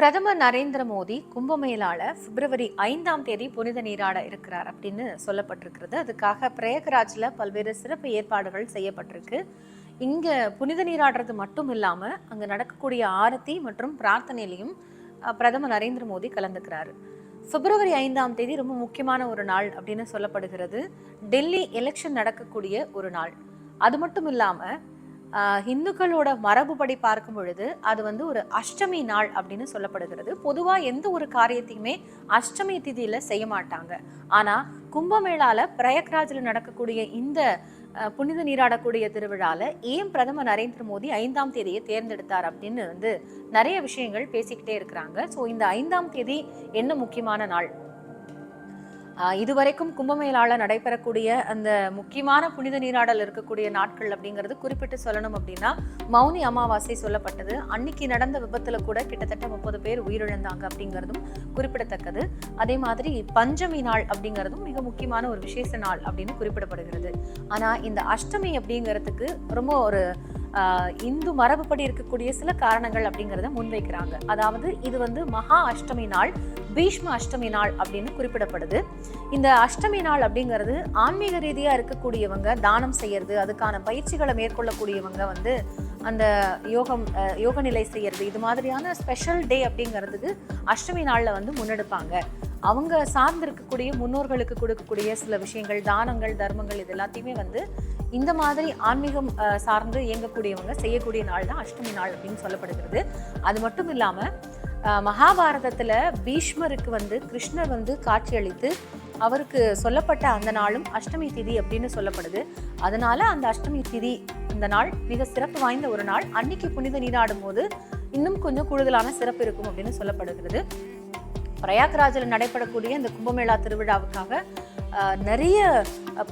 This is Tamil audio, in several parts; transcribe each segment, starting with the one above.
பிரதமர் நரேந்திர மோடி கும்பமேளால பிப்ரவரி ஐந்தாம் தேதி புனித நீராட இருக்கிறார் அப்படின்னு சொல்லப்பட்டிருக்கிறது. அதுக்காக பிரயாகராஜ்ல பல்வேறு சிறப்பு ஏற்பாடுகள் செய்யப்பட்டிருக்கு. இங்கே புனித நீராடுறது மட்டும் இல்லாமல் அங்கே நடக்கக்கூடிய ஆரத்தி மற்றும் பிரார்த்தனையிலையும் பிரதமர் நரேந்திர மோடி கலந்துக்கிறாரு. பிப்ரவரி ஐந்தாம் தேதி ரொம்ப முக்கியமான ஒரு நாள் அப்படின்னு சொல்லப்படுகிறது. டெல்லி எலெக்ஷன் நடக்கக்கூடிய ஒரு நாள். அது மட்டும் இல்லாமல் ஹிந்துக்களோட இந்துக்களோட பார்க்கும் பொழுது அது வந்து ஒரு அஷ்டமி நாள் அப்படின்னு சொல்லப்படுகிறது. பொதுவாக எந்த ஒரு காரியத்தையுமே அஷ்டமி திதியில் செய்ய மாட்டாங்க. ஆனால் கும்பமேளால பிரயக்ராஜில் நடக்கக்கூடிய இந்த புனித நீராடக்கூடிய திருவிழால ஏன் பிரதமர் நரேந்திர மோடி ஐந்தாம் தேதியை தேர்ந்தெடுத்தார் அப்படின்னு வந்து நிறைய விஷயங்கள் பேசிக்கிட்டே இருக்கிறாங்க. ஸோ இந்த ஐந்தாம் தேதி என்ன முக்கியமான நாள்? இதுவரைக்கும் கும்பமேளால நடைபெறக்கூடிய அந்த முக்கியமான புனித நீராடல் இருக்கக்கூடிய நாட்கள் அப்படிங்கிறது குறிப்பிட்டு சொல்லணும் அப்படின்னா மௌனி அமாவாசை சொல்லப்பட்டது. அன்னைக்கு நடந்த விபத்துல கூட கிட்டத்தட்ட முப்பது பேர் உயிரிழந்தாங்க அப்படிங்கிறதும் குறிப்பிடத்தக்கது. அதே மாதிரி பஞ்சமி நாள் அப்படிங்கிறதும் மிக முக்கியமான ஒரு விசேஷ நாள் அப்படின்னு குறிப்பிடப்படுகிறது. ஆனா இந்த அஷ்டமி அப்படிங்கிறதுக்கு ரொம்ப ஒரு இந்து மரபுப்படி இருக்கக்கூடிய சில காரணங்கள் அப்படிங்கிறத முன்வைக்கிறாங்க. அதாவது இது வந்து மகா அஷ்டமி நாள் பீஷ்ம அஷ்டமி நாள் அப்படின்னு குறிப்பிடப்படுது. இந்த அஷ்டமி நாள் அப்படிங்கிறது ஆன்மீக ரீதியாக இருக்கக்கூடியவங்க தானம் செய்யறது அதுக்கான பயிற்சிகளை மேற்கொள்ளக்கூடியவங்க வந்து அந்த யோகம் அஹ், யோக நிலை செய்யறது இது மாதிரியான ஸ்பெஷல் டே அப்படிங்கிறதுக்கு அஷ்டமி நாளில் வந்து முன்னெடுப்பாங்க. அவங்க சார்ந்து இருக்கக்கூடிய முன்னோர்களுக்கு கொடுக்கக்கூடிய சில விஷயங்கள் தானங்கள் தர்மங்கள் இது எல்லாத்தையுமே வந்து இந்த மாதிரி ஆன்மீகம் அஹ், சார்ந்து இயங்கக்கூடியவங்க செய்யக்கூடிய நாள் தான் அஷ்டமி நாள் அப்படின்னு சொல்லப்படுகிறது. அது மட்டும் இல்லாம மகாபாரதத்தில் மகாபாரதத்துல பீஷ்மருக்கு வந்து கிருஷ்ணர் வந்து காட்சியளித்து அவருக்கு சொல்லப்பட்ட அந்த நாளும் அஷ்டமி திதி அப்படின்னு சொல்லப்படுது. அதனால அந்த அஷ்டமி திதி இந்த நாள் மிக சிறப்பு வாய்ந்த ஒரு நாள். அன்னைக்கு புனித நீராடும் போது இன்னும் கொஞ்சம் கூடுதலான சிறப்பு இருக்கும் அப்படின்னு சொல்லப்படுகிறது. பிரயாக்ராஜில் நடைபெறக்கூடிய இந்த கும்பமேளா திருவிழாவுக்காக நிறைய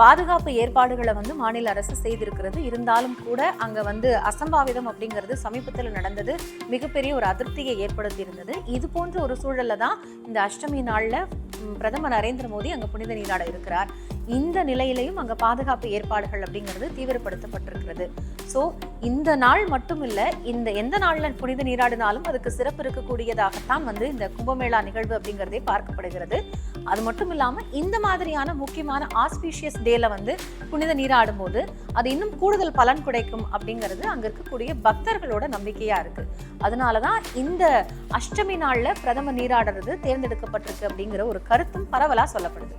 பாதுகாப்பு ஏற்பாடுகளை வந்து மாநில அரசு செய்திருக்கிறது. இருந்தாலும் கூட அங்கே வந்து அசம்பாவிதம் அப்படிங்கிறது சமீபத்தில் நடந்தது. மிகப்பெரிய ஒரு அதிருப்தியை ஏற்படுத்தி இருந்தது இது போன்ற ஒரு சூழல்ல தான் இந்த அஷ்டமி நாளில் பிரதமர் நரேந்திர மோடி அங்கே புனித நீராட இருக்கிறார். இந்த நிலையிலையும் அங்க பாதுகாப்பு ஏற்பாடுகள் அப்படிங்கிறது தீவிரப்படுத்தப்பட்டிருக்கிறது. ஸோ இந்த நாள் மட்டும் இல்ல இந்த எந்த நாள்ல புனித நீராடினாலும் அதுக்கு சிறப்பு இருக்கக்கூடியதாகத்தான் வந்து இந்த கும்பமேளா நிகழ்வு அப்படிங்கிறதே பார்க்கப்படுகிறது. அது மட்டும் இல்லாமல் இந்த மாதிரியான முக்கியமான ஆஸ்பீஷியஸ் டேல வந்து புனித நீராடும் போது அது இன்னும் கூடுதல் பலன் கிடைக்கும் அப்படிங்கிறது அங்கே இருக்கக்கூடிய பக்தர்களோட நம்பிக்கையாக இருக்குது அதனால தான் இந்த அஷ்டமி நாளில் பிரதமர் நீராடுறது தேர்ந்தெடுக்கப்பட்டிருக்கு அப்படிங்கிற ஒரு கருத்தும் பரவலாக சொல்லப்படுது.